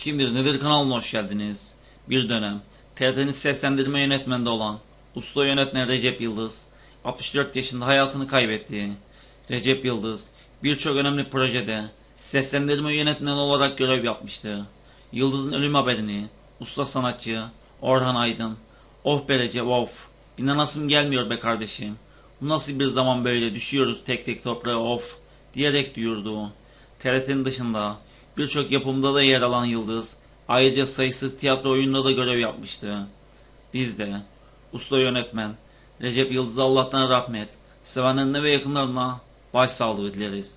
Kimdir Nedir kanalına hoş geldiniz. Bir dönem TRT'nin seslendirme yönetmeninde olan usta yönetmen Recep Yıldız 64 yaşında hayatını kaybetti. Recep Yıldız birçok önemli projede seslendirme yönetmeni olarak görev yapmıştı. Yıldız'ın ölüm haberini usta sanatçı Orhan Aydın Oh be Recep of inanasım gelmiyor be kardeşim. Bu nasıl bir zaman böyle düşüyoruz tek tek toprağa of diyerek duyurdu. TRT'nin dışında birçok yapımda da yer alan Yıldız ayrıca sayısız tiyatro oyununda da görev yapmıştı. Biz de usta yönetmen Recep Yıldız'a Allah'tan rahmet, sevenlerine ve yakınlarına başsağlığı dileriz.